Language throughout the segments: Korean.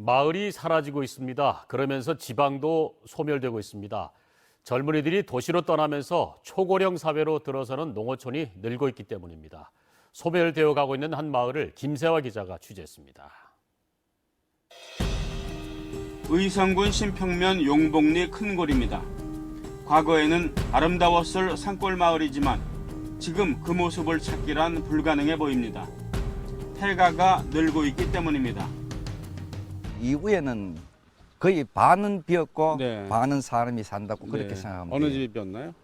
마을이 사라지고 있습니다. 그러면서 지방도 소멸되고 있습니다. 젊은이들이 도시로 떠나면서 초고령 사회로 들어서는 농어촌이 늘고 있기 때문입니다. 소멸되어 가고 있는 한 마을을 김세화 기자가 취재했습니다. 의성군 신평면 용복리 큰 골입니다. 과거에는 아름다웠을 산골 마을이지만 지금 그 모습을 찾기란 불가능해 보입니다. 폐가가 늘고 있기 때문입니다. 이후에는 거의 반은 비었고 네. 반은 사람이 산다고 그렇게 네. 생각하면 어느 돼요. 집이 었나요?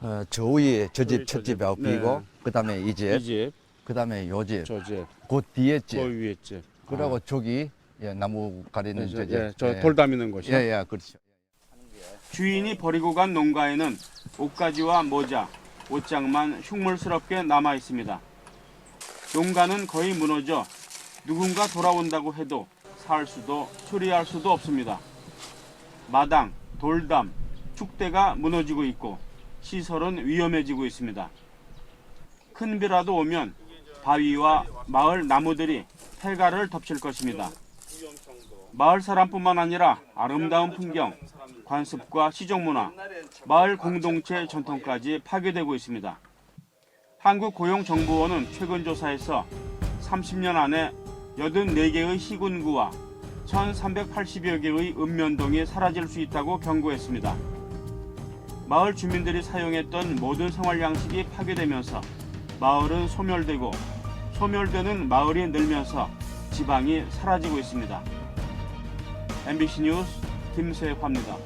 어, 저 위에 저 집첫저 집이 집. 없이고 네. 그다음에 이이 집, 집, 그다음에 요 집, 저 집, 그 뒤에 저 집, 위에 집. 그리고 저기 예, 나무 가리는 네, 저 저, 집. 예, 저돌 담는 곳이요. 예, 예, 그렇죠. 주인이 버리고 간 농가에는 옷가지와 모자, 옷장만 흉물스럽게 남아 있습니다. 농가는 거의 무너져 누군가 돌아온다고 해도 살 수도 수리할 수도 없습니다. 마당, 돌담, 축대가 무너지고 있고 시설은 위험해지고 있습니다. 큰 비라도 오면 바위와 마을 나무들이 폐가를 덮칠 것입니다. 마을 사람뿐만 아니라 아름다운 풍경, 관습과 시정 문화, 마을 공동체 전통까지 파괴되고 있습니다. 한국고용정보원은 최근 조사에서 30년 안에 84개의 시군구와 1380여 개의 읍면동이 사라질 수 있다고 경고했습니다. 마을 주민들이 사용했던 모든 생활 양식이 파괴되면서 마을은 소멸되고 소멸되는 마을이 늘면서 지방이 사라지고 있습니다. MBC 뉴스 김세화입니다.